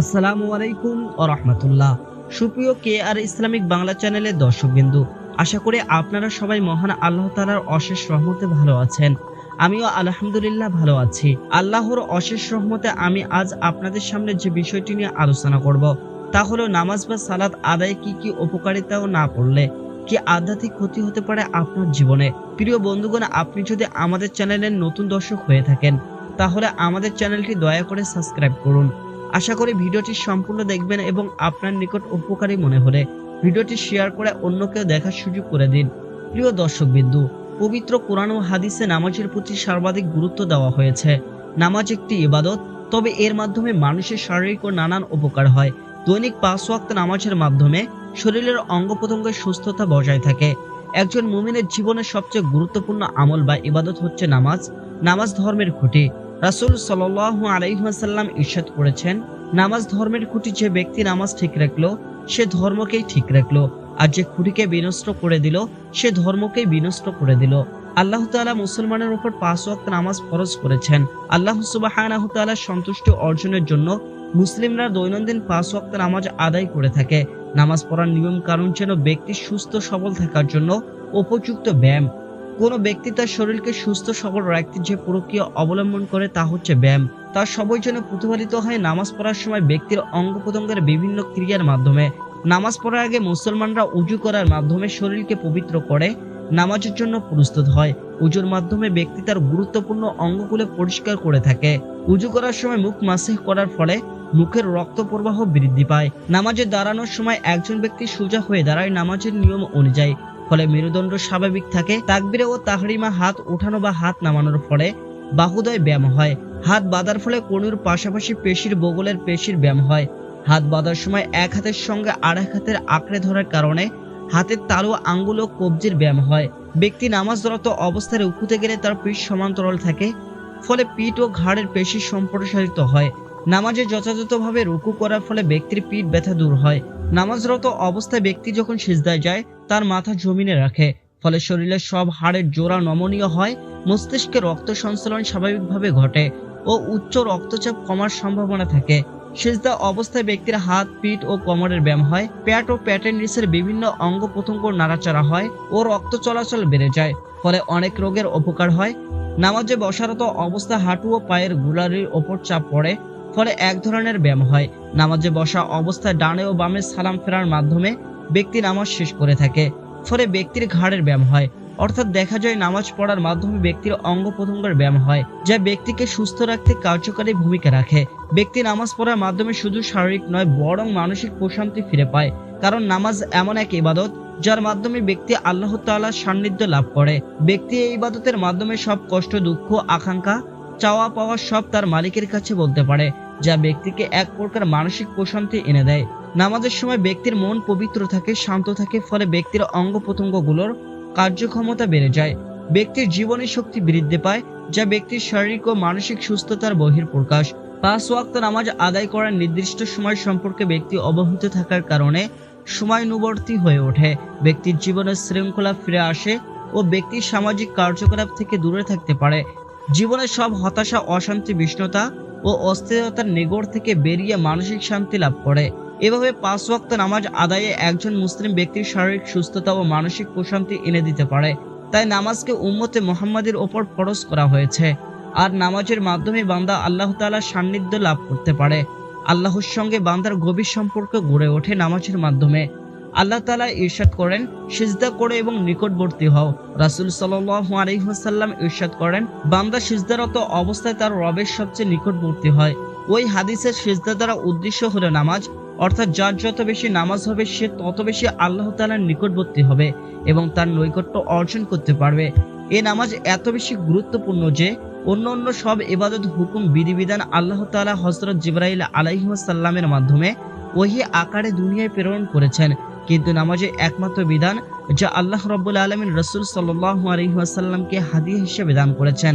আসসালামু আলাইকুম ও রহমতুল্লাহ। সুপ্রিয় কে আর ইসলামিক বাংলা চ্যানেলের দর্শকবিন্দু, আশা করি আপনারা সবাই মহান আল্লাহ তালার অশেষ রহমতে ভালো আছেন। আমিও আলহামদুলিল্লাহ ভালো আছি। আল্লাহর অশেষ রহমতে আমি আজ আপনাদের সামনে যে বিষয়টি নিয়ে আলোচনা করব, তা হলো নামাজ বা সালাত আদায় কি কি উপকারিতাও না পড়লে কি আধ্যাত্মিক ক্ষতি হতে পারে আপনার জীবনে। প্রিয় বন্ধুগণ, আপনি যদি আমাদের চ্যানেলের নতুন দর্শক হয়ে থাকেন, তাহলে আমাদের চ্যানেলটি দয়া করে সাবস্ক্রাইব করুন। আশা করি ভিডিওটি সম্পূর্ণ দেখবেন এবং আপনার নিকট উপকারী মনে হলে ভিডিওটি শেয়ার করে অন্যকেও দেখার সুযোগ করে দিন। প্রিয় দর্শক বিন্দু পবিত্র কোরআন ও হাদিসে নামাজের প্রতি সর্বাধিক গুরুত্ব দেওয়া হয়েছে। নামাজ একটি ইবাদত, তবে এর মাধ্যমে মানুষের শারীরিক ও নানান উপকার হয়। দৈনিক পাঁচ ওয়াক্ত নামাজের মাধ্যমে শরীরের অঙ্গ প্রত্যঙ্গের সুস্থতা বজায় থাকে। একজন মুমিনের জীবনের সবচেয়ে গুরুত্বপূর্ণ আমল বা ইবাদত হচ্ছে নামাজ। নামাজ ধর্মের খুঁটি। রাসূল সাল্লাল্লাহু আলাইহি ওয়াসাল্লাম ইরশাদ করেছেন, নামাজ ধর্মের খুঁটি যে ব্যক্তি নামাজ ঠিক রাখল, সে ধর্মকেই ঠিক রাখল। আর যে খুঁটিকে বিনষ্ট করে দিল, সে ধর্মকেই বিনষ্ট করে দিল। আল্লাহ তাআলা মুসলমানের উপর পাঁচ ওয়াক্ত নামাজ ফরজ করেছেন। আল্লাহ তাআলা সন্তুষ্টি অর্জনের জন্য মুসলিমরা দৈনন্দিন পাঁচ ওয়াক্ত নামাজ আদায় করে থাকে। নামাজ পড়ার নিয়ম কারণ যেন ব্যক্তি সুস্থ সবল থাকার জন্য উপযুক্ত ব্যায়াম কোনো ব্যক্তি তার শরীরকে সুস্থ, সবল রাখতে যে প্রক্রিয়া অবলম্বন করে তা হচ্ছে ব্যায়াম। তার সবই যেন প্রতিফলিত হয় নামাজ পড়ার সময় ব্যক্তির অঙ্গ প্রত্যঙ্গের বিভিন্ন ক্রিয়ার মাধ্যমে। নামাজ পড়ার আগে মুসলমানরা উজু করার মাধ্যমে শরীরকে পবিত্র করে, নামাজের জন্য প্রস্তুত হয়। উজুর মাধ্যমে ব্যক্তি তার গুরুত্বপূর্ণ অঙ্গগুলো পরিষ্কার করে থাকে। উজু করার সময় মুখ মাসিহ করার ফলে মুখের রক্ত প্রবাহ বৃদ্ধি পায়। নামাজে দাঁড়ানোর সময় একজন ব্যক্তি সোজা হয়ে দাঁড়ায়। নামাজের নিয়ম অনুযায়ী ফলে মেরুদণ্ড স্বাভাবিক থাকে। তাকবিরে ও তাহরিমা হাত উঠানো বা হাত নামানোর ফলে বাহুদয় ব্যায়াম হয়। হাত বাঁধার ফলে কনুর পাশাপাশি পেশির বগলের পেশির ব্যায়াম হয়। হাত বাঁধার সময় এক হাতের সঙ্গে আর এক হাতের আঁকড়ে ধরার কারণে হাতের তালু, আঙ্গুল ও কবজির ব্যায়াম হয়। ব্যক্তি নামাজ নামাজরত অবস্থায় উকুতে গেলে তার পিঠ সমান্তরাল থাকে, ফলে পিঠ ও ঘাড়ের পেশি সম্প্রসারিত হয়। নামাজে যথাযথভাবে রুকু করার ফলে ব্যক্তির পিঠ ব্যথা দূর হয়। নামাজরত অবস্থায় ব্যক্তি যখন সিজদায় যায় তার মাথা জমিনে রাখে, ফলে শরীরের সব হাড়ের জোড়া নমনীয় হয়, মস্তিষ্কে রক্ত সঞ্চালন স্বাভাবিকভাবে ঘটে ও উচ্চ রক্তচাপ কমার সম্ভাবনা থাকে। সেজদা অবস্থায় ব্যক্তির হাত, পিঠ ও কোমরের ব্যায়াম হয়। পেট ও পেটের নিচের বিভিন্ন অঙ্গ প্রত্যঙ্গ নাড়াচাড়া হয় ও রক্ত চলাচল বেড়ে যায়, ফলে অনেক রোগের উপকার হয়। নামাজে বসারত অবস্থা হাঁটু ও পায়ের গুলারির ওপর চাপ পড়ে, ফলে এক ধরনের ব্যায়াম হয়। নামাজে বসা অবস্থায় ডানে ও বামে সালাম ফেরার মাধ্যমে ব্যক্তি নামাজ শেষ করে থাকে। ফলে ব্যক্তির ঘাড়ের ব্যায়াম হয়। অর্থাৎ দেখা যায় নামাজ পড়ার মাধ্যমে ব্যক্তির অঙ্গ প্রত্যঙ্গের ব্যায়াম হয়, যা ব্যক্তিকে সুস্থ রাখতে কার্যকারী ভূমিকা রাখে। ব্যক্তি নামাজ পড়ার মাধ্যমে শুধু শারীরিক নয়, বরং মানসিক প্রশান্তি ফিরে পায়। কারণ নামাজ এমন এক ইবাদত, যার মাধ্যমে ব্যক্তি আল্লাহ তাআলার সান্নিধ্য লাভ করে। ব্যক্তি এই ইবাদতের মাধ্যমে সব কষ্ট, দুঃখ, আকাঙ্ক্ষা, চাওয়া পাওয়া সব তার মালিকের কাছে বলতে পারে, যা ব্যক্তিকে এক প্রকার মানসিক প্রশান্তি এনে দেয়। নামাজের সময় ব্যক্তির মন পবিত্র থাকে, শান্ত থাকে, ফলে ব্যক্তির অঙ্গ প্রত্যঙ্গগুলোর কার্যক্ষমতা বেড়ে যায়। ব্যক্তির জীবনী শক্তি বৃদ্ধি পায়, যা ব্যক্তির শারীরিক ও মানসিক সুস্থতার বহির্প্রকাশ পাঁচ ওয়াক্ত নামাজ আদায় করার নির্দিষ্ট সময় সম্পর্কে ব্যক্তি অবহিত থাকার কারণে সময়ানুবর্তী হয়ে ওঠে। ব্যক্তির জীবনে শৃঙ্খলা ফিরে আসে ও ব্যক্তির সামাজিক কার্যকলাপ থেকে দূরে থাকতে পারে। জীবনের সব হতাশা, অশান্তি বিষ্ণতা ও অস্থিরতার নেগড় থেকে বেরিয়ে মানসিক শান্তি লাভ করে। এভাবে পাঁচ ওয়াক্ত নামাজ আদায়ে একজন মুসলিম ব্যক্তির শারীরিক সুস্থতা ও মানসিক প্রশান্তি এনে দিতে পারে। তাই নামাজকে উম্মতে মোহাম্মদের ওপর ফরজ করা হয়েছে। আর নামাজের মাধ্যমে বান্দা আল্লাহ তাআলার সান্নিধ্য লাভ করতে পারে। আল্লাহর সঙ্গে বান্দার গভীর সম্পর্ক গড়ে ওঠে নামাজের মাধ্যমে। আল্লাহ তাআলা ইরশাদ করেন, সিজদা করে এবং নিকটবর্তী হও। রাসূল ওয়াসাল্লাম ইরশাদ করেন, বান্দা সিজদারত অবস্থায় তার রবের সবচেয়ে নিকটবর্তী হয়। ওই হাদিসের সিজদা দ্বারা উদ্দেশ্য হলো নামাজ অর্থাৎ যার যত বেশি নামাজ হবে, সে তত বেশি আল্লাহ তাআলার নিকটবর্তী হবে এবং তার নৈকট্য অর্জন করতে পারবে। এ নামাজ এত বেশি গুরুত্বপূর্ণ যে অন্য অন্য সব ইবাদত, হুকুম, বিধিবিধান আল্লাহ তাআলা হজরত জিবরাইল আলাইহি সাল্লামের মাধ্যমে ওহি আকারে দুনিয়ায় প্রেরণ করেছেন। কিন্তু নামাজের একমাত্র বিধান, যা আল্লাহ রব্বুল আলমিন রসুল সাল্লাহ আলহিহাসাল্লামকে হাদিয়া হিসেবে দান করেছেন।